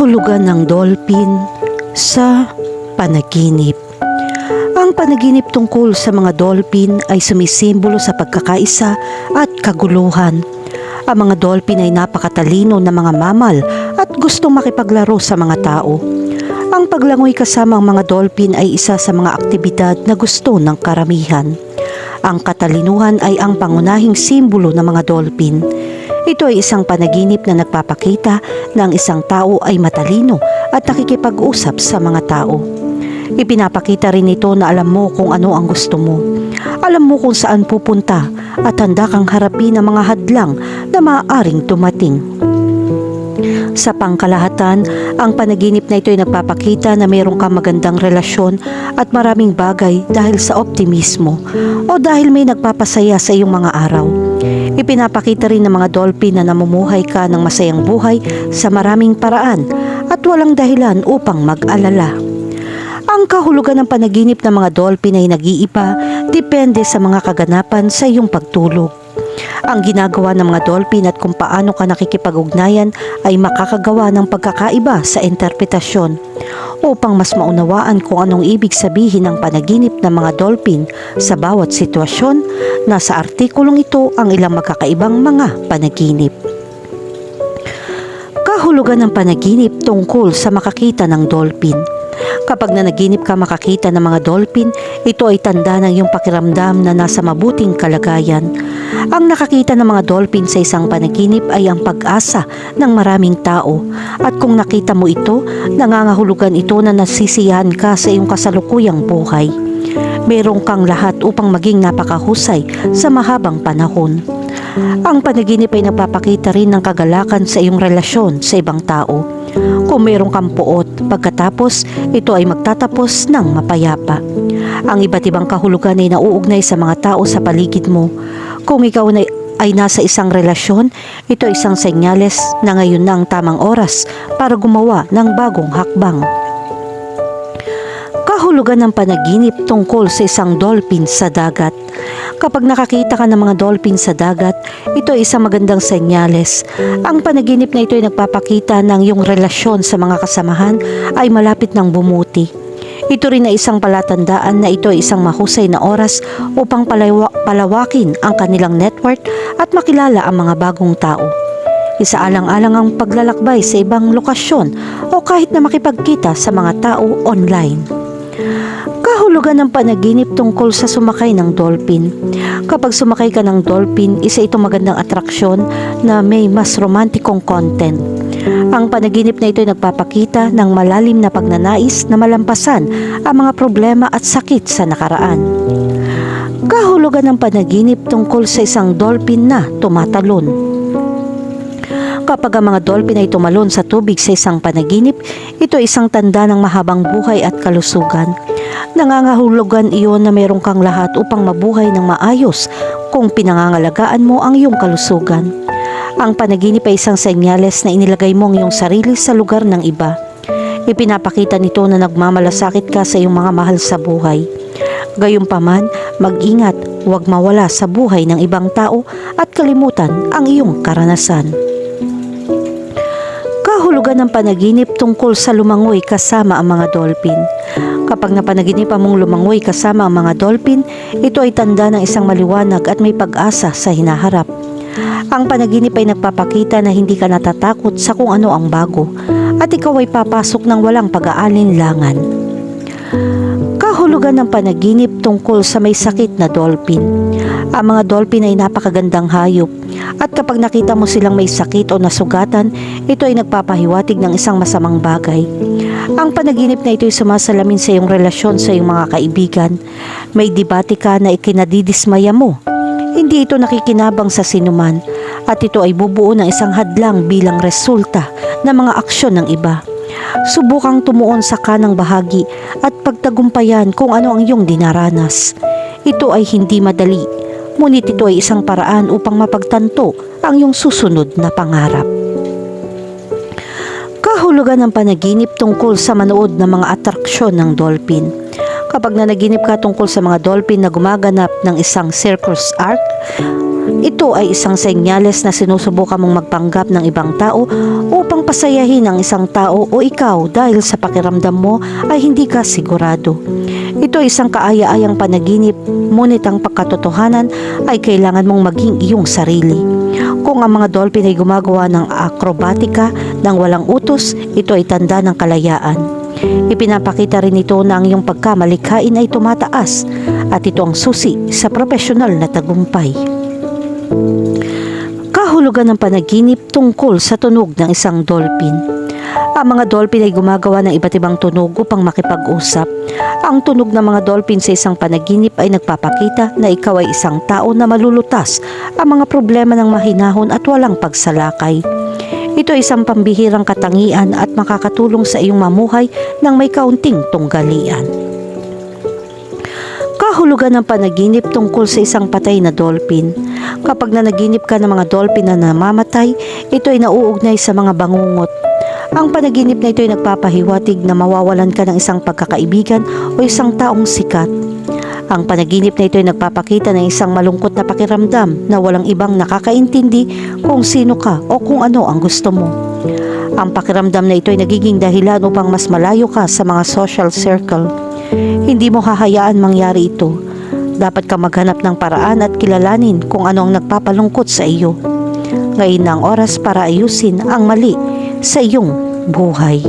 Kahulugan ng dolphin sa panaginip. Ang panaginip tungkol sa mga dolphin ay sumisimbolo sa pagkakaisa at kaguluhan. Ang mga dolphin ay napakatalino na mga mamal at gustong makipaglaro sa mga tao. Ang paglangoy kasama ang mga dolphin ay isa sa mga aktibidad na gusto ng karamihan. Ang katalinuhan ay ang pangunahing simbolo ng mga dolphin. Ito ay isang panaginip na nagpapakita na ang isang tao ay matalino at nakikipag-usap sa mga tao. Ipinapakita rin ito na alam mo kung ano ang gusto mo. Alam mo kung saan pupunta at handa kang harapin ang mga hadlang na maaaring dumating. Sa pangkalahatan, ang panaginip na ito ay nagpapakita na mayroong kang magandang relasyon at maraming bagay dahil sa optimismo o dahil may nagpapasaya sa iyong mga araw. Ipinapakita rin ng mga dolphin na namumuhay ka ng masayang buhay sa maraming paraan at walang dahilan upang mag-alala. Ang kahulugan ng panaginip ng mga dolphin ay nag-iiba depende sa mga kaganapan sa iyong pagtulog. Ang ginagawa ng mga dolphin at kung paano ka nakikipag-ugnayan ay makakagawa ng pagkakaiba sa interpretasyon. Upang mas maunawaan kung anong ibig sabihin ng panaginip ng mga dolphin sa bawat sitwasyon, nasa artikulong ito ang ilang magkakaibang mga panaginip. Kahulugan ng panaginip tungkol sa makakita ng dolphin. Kapag nanaginip ka makakita ng mga dolphin, ito ay tanda ng iyong pakiramdam na nasa mabuting kalagayan. Ang nakakita ng mga dolphin sa isang panaginip ay ang pag-asa ng maraming tao. At kung nakita mo ito, nangangahulugan ito na nasisiyahan ka sa iyong kasalukuyang buhay. Merong kang lahat upang maging napakahusay sa mahabang panahon. Ang panaginip ay nagpapakita rin ng kagalakan sa iyong relasyon sa ibang tao. Kung mayroong kang puot, pagkatapos ito ay magtatapos ng mapayapa. Ang iba't ibang kahulugan ay nauugnay sa mga tao sa paligid mo. Kung ikaw na ay nasa isang relasyon, ito ay isang senyales na ngayon na ang tamang oras para gumawa ng bagong hakbang. Kahulugan ng panaginip tungkol sa isang dolphin sa dagat. Kapag nakakita ka ng mga dolphin sa dagat, ito ay isang magandang senyales. Ang panaginip na ito ay nagpapakita ng iyong relasyon sa mga kasamahan ay malapit ng bumuti. Ito rin ay isang palatandaan na ito ay isang mahusay na oras upang palawa- palawakin ang kanilang network at makilala ang mga bagong tao. Isaalang-alang ang paglalakbay sa ibang lokasyon o kahit na makipagkita sa mga tao online. Kahulugan ng panaginip tungkol sa sumakay ng dolphin. Kapag sumakay ka ng dolphin, isa itong magandang atraksyon na may mas romantikong content. Ang panaginip na ito ay nagpapakita ng malalim na pagnanais na malampasan ang mga problema at sakit sa nakaraan. Kahulugan ng panaginip tungkol sa isang dolphin na tumatalon. Kapag ang mga dolphin ay tumalon sa tubig sa isang panaginip, ito ay isang tanda ng mahabang buhay at kalusugan. Nangangahulugan iyon na meron kang lahat upang mabuhay ng maayos kung pinangangalagaan mo ang iyong kalusugan. Ang panaginip ay isang senyales na inilagay mo ang iyong sarili sa lugar ng iba. Ipinapakita nito na nagmamalasakit ka sa iyong mga mahal sa buhay. Gayunpaman, mag-ingat, huwag mawala sa buhay ng ibang tao at kalimutan ang iyong karanasan kahulugan ng panaginip tungkol sa lumangoy kasama ang mga dolphin. Kapag napanaginipan mong lumangoy kasama ang mga dolphin, ito ay tanda ng isang maliwanag at may pag-asa sa hinaharap. Ang panaginip ay nagpapakita na hindi ka natatakot sa kung ano ang bago at ikaw ay papasok ng walang pag-aalinlangan. Kahulugan ng panaginip tungkol sa may sakit na dolphin. Ang mga dolphin ay napakagandang hayop at kapag nakita mo silang may sakit o nasugatan, ito ay nagpapahiwatig ng isang masamang bagay. Ang panaginip na ito ay sumasalamin sa iyong relasyon sa iyong mga kaibigan. May debate ka na ikinadidismaya mo. Hindi ito nakikinabang sa sinuman at ito ay bubuo ng isang hadlang bilang resulta ng mga aksyon ng iba. Subukang tumuon sa kanang bahagi at pagtagumpayan kung ano ang iyong dinaranas. Ito ay hindi madali, ngunit ito ay isang paraan upang mapagtanto ang iyong susunod na pangarap. Kahulugan ng panaginip tungkol sa manood ng mga atraksyon ng dolphin. Kapag nanaginip ka tungkol sa mga dolphin na gumaganap ng isang circus arc, ito ay isang senyales na sinusubukan mong magpanggap ng ibang tao upang pasayahin ang isang tao o ikaw dahil sa pakiramdam mo ay hindi ka sigurado. Ito ay isang kaaya-ayang panaginip, ngunit ang pagkatotohanan ay kailangan mong maging iyong sarili. Kung ang mga dolphin ay gumagawa ng akrobatika ng walang utos, ito ay tanda ng kalayaan. Ipinapakita rin ito na ang iyong pagkamalikhain ay tumataas at ito ang susi sa profesional na tagumpay. Kahulugan ng panaginip tungkol sa tunog ng isang dolphin. Ang mga dolphin ay gumagawa ng iba't ibang tunog upang makipag-usap. Ang tunog ng mga dolphin sa isang panaginip ay nagpapakita na ikaw ay isang tao na malulutas ang mga problema ng mahinahon at walang pagsalakay. Ito ay isang pambihirang katangian at makakatulong sa iyong mamuhay ng may kaunting tunggalian. Kahulugan ng panaginip tungkol sa isang patay na dolphin. Kapag nanaginip ka ng mga dolphin na namamatay, ito ay nauugnay sa mga bangungot. Ang panaginip na ito ay nagpapahiwatig na mawawalan ka ng isang pagkakaibigan o isang taong sikat. Ang panaginip na ito ay nagpapakita ng isang malungkot na pakiramdam na walang ibang nakakaintindi kung sino ka o kung ano ang gusto mo. Ang pakiramdam na ito ay nagiging dahilan upang mas malayo ka sa mga social circle. Hindi mo hahayaan mangyari ito. Dapat ka maghanap ng paraan at kilalanin kung ano ang nagpapalungkot sa iyo. Ngayon ang oras para ayusin ang mali sa iyong buhay.